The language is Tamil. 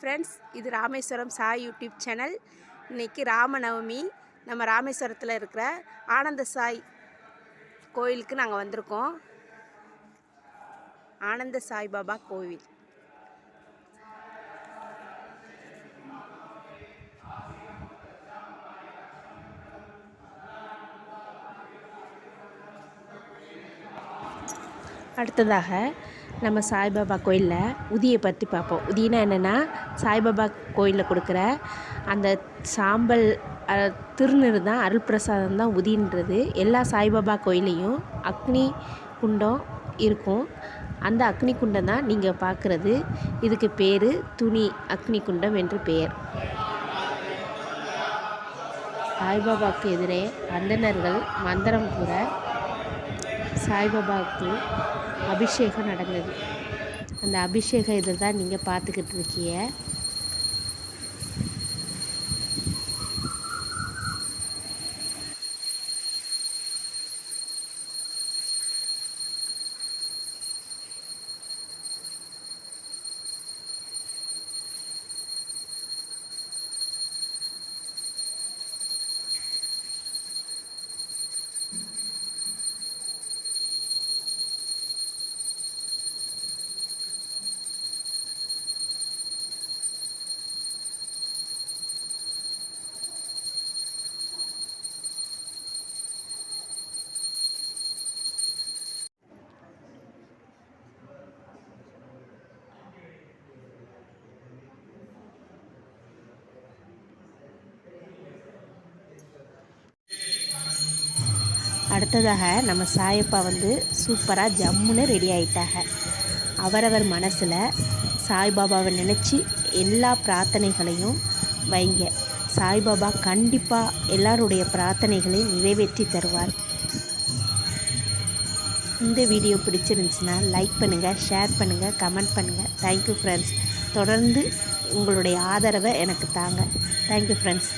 ஃப்ரெண்ட்ஸ் இது ராமேஸ்வரம் சாய் யூடியூப் சேனல். இன்னைக்கு ராமநவமி. நம்ம ராமேஸ்வரத்தில் இருக்கிற ஆனந்த சாய் கோயிலுக்கு நாங்கள் வந்திருக்கோம். ஆனந்த சாய் பாபா கோவில். அடுத்ததாக நம்ம சாய்பாபா கோயிலில் உதியை பற்றி பார்ப்போம். உதினா என்னென்னா சாய்பாபா கோயிலில் கொடுக்குற அந்த சாம்பல் அஹ், தான் அருள் பிரசாதம் தான் உதின்றது. எல்லா சாய்பாபா கோயிலையும் அக்னி குண்டம் இருக்கும். அந்த அக்னி குண்டம் தான் நீங்கள் பார்க்குறது. இதுக்கு பேர் துணி அக்னி குண்டம் என்று பெயர். சாய்பாபாவுக்கு எதிரே அந்தணர்கள் மந்திரம் கூற சாய்பாபாவுக்கு அபிஷேகம் நடந்தது. அந்த அபிஷேகம் இதை தான் நீங்கள் பார்த்துக்கிட்டு இருக்கீங்க. அடுத்ததாக நம்ம சாயப்பா வந்து சூப்பராக ஜம்முன்னு ரெடி ஆகிட்டாங்க அவரவர் மனசில் சாய்பாபாவை நினச்சி எல்லா பிரார்த்தனைகளையும் வைங்க. சாய்பாபா கண்டிப்பாக எல்லாருடைய பிரார்த்தனைகளையும் நிறைவேற்றி தருவார். இந்த வீடியோ பிடிச்சிருந்துச்சுன்னா லைக் பண்ணுங்கள் ஷேர் பண்ணுங்கள் கமெண்ட் பண்ணுங்கள் தேங்க்யூ ஃப்ரெண்ட்ஸ் தொடர்ந்து உங்களுடைய ஆதரவை எனக்கு தாங்க. Thank you friends